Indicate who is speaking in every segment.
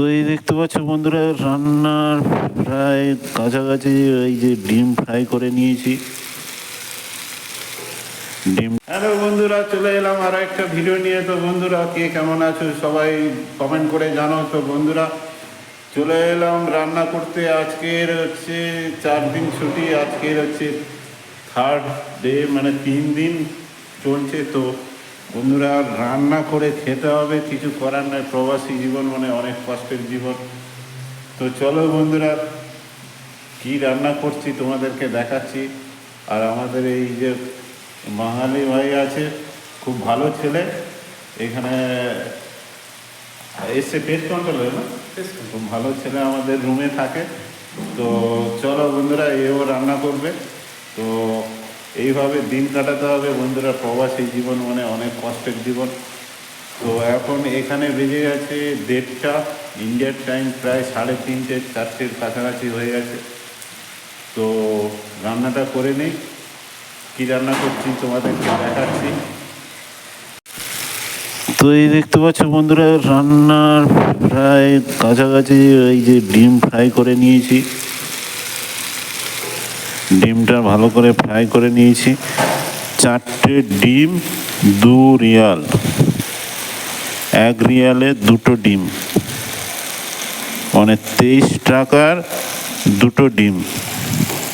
Speaker 1: তো এই দেখতে পাচ্ছ বন্ধুরা, রান্নার প্রায় কাছাকাছি এই যে ডিম ফ্রাই করে নিয়েছি। ডিম হ্যালো বন্ধুরা, চলে এলাম আরও একটা ভিডিও নিয়ে। তো বন্ধুরা, কে কেমন আছো সবাই কমেন্ট করে জানো তো বন্ধুরা, চলে এলাম রান্না করতে। আজকের হচ্ছে চার দিন ছুটি, আজকের হচ্ছে থার্ড ডে মানে তিন দিন চলছে। তো বন্ধুরা রান্না করে খেতে হবে কিছু করার নাই। প্রবাসী জীবন মানে অনেক কষ্টের জীবন। তো চলো বন্ধুরা কি রান্না করছি তোমাদেরকে দেখাচ্ছি। আর আমাদের এই যে বাঙালি ভাই আছে খুব ভালো ছেলে। এখানে এসে পেট কন্ট্রোল না খুব ভালো ছেলে আমাদের রুমে থাকে। তো চলো বন্ধুরা এও রান্না করবে। তো এইভাবে দিন কাটাতে হবে। বন্ধুরা, প্রবাসী জীবন মানে অনেক কষ্টের জীবন। তো এখন এখানে বেজে গেছে দেড়টা। ইন্ডিয়ার টাইম প্রায় সাড়ে তিনটে, চারটের কাছাকাছি হয়ে গেছে। তো রান্নাটা করে নেই। কি রান্না করছি তোমাদেরকে দেখাচ্ছি। তো এই দেখতে পাচ্ছ বন্ধুরা, রান্নার প্রায় কাছাকাছি এই যে ডিম ফ্রাই করে নিয়েছি। ডিমটা ভালো করে ফ্রাই করে নিয়েছি। চারটে ডিম, দু রিয়াল। এক রিয়ালে দুটো ডিম। মানে তেইশ টাকার দুটো ডিম।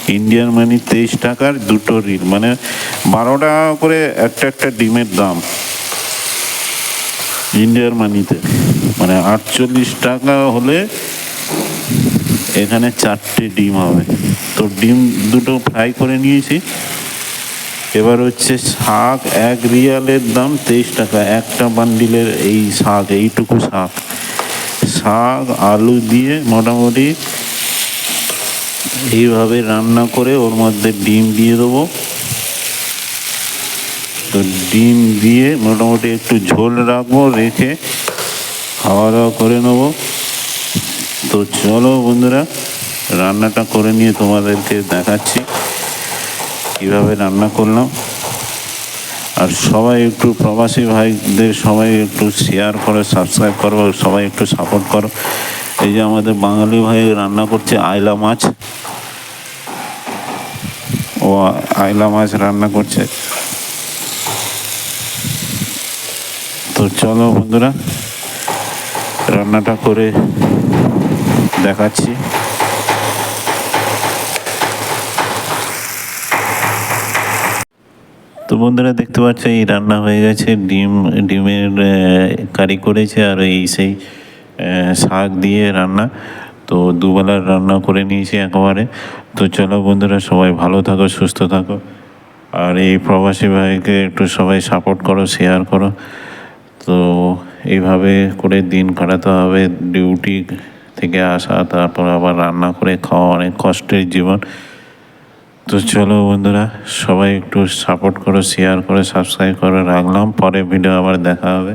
Speaker 1: ইন্ডিয়ান মানি তেইশ টাকার দুটো রিল মানে বারো টাকা করে একটা একটা ডিমের দাম। ইন্ডিয়ার মানিতে। মানে আটচল্লিশ টাকা হলে এখানে চারটে ডিম হবে। তো ডিম দুটো ফ্রাই করে নিয়েছি। এবার হচ্ছে শাক, এক রিয়ালের দাম তেইশ টাকা। একটা বান্ডিলের এই শাক, এইটুকু শাক। শাক, আলু দিয়ে মোটামুটি এইভাবে রান্না করে ওর মধ্যে ডিম দিয়ে দেবো। তো ডিম দিয়ে মোটামুটি একটু ঝোল রাখব, রেখে খাওয়া দাওয়া করে নেব। তো চলো বন্ধুরা, রান্নাটা করে নিয়ে তোমাদেরকে দেখাচ্ছি। কীভাবে রান্না করলাম। আর সবাই একটু প্রবাসী ভাইদের সবাই একটু শেয়ার করো সাবস্ক্রাইব করো, সবাই একটু সাপোর্ট করো। এই যে আমাদের বাঙালি ভাই রান্না করছে আয়লা মাছ। ও আয়লা মাছ রান্না করছে। তো চলো বন্ধুরা, রান্নাটা করে দেখাচ্ছি। তো বন্ধুরা দেখতে পাচ্ছ, এই রান্না হয়ে গেছে। ডিম, ডিমের কারি করেছে আর এই সেই শাক দিয়ে রান্না। তো দুবেলার রান্না করে নিয়েছি একেবারে। তো চলো বন্ধুরা, সবাই ভালো থাকো, সুস্থ থাকো। আর এই প্রবাসী ভাইকে একটু সবাই সাপোর্ট করো শেয়ার করো। তো এইভাবে করে দিন কাটাতে হবে ডিউটি থেকে আসা, তারপর আবার রান্না করে খাওয়া অনেক কষ্টের জীবন। তো চলো বন্ধুরা, সবাই একটু সাপোর্ট করো শেয়ার করে সাবস্ক্রাইব করে, রাখলাম। পরে ভিডিও আবার দেখা হবে।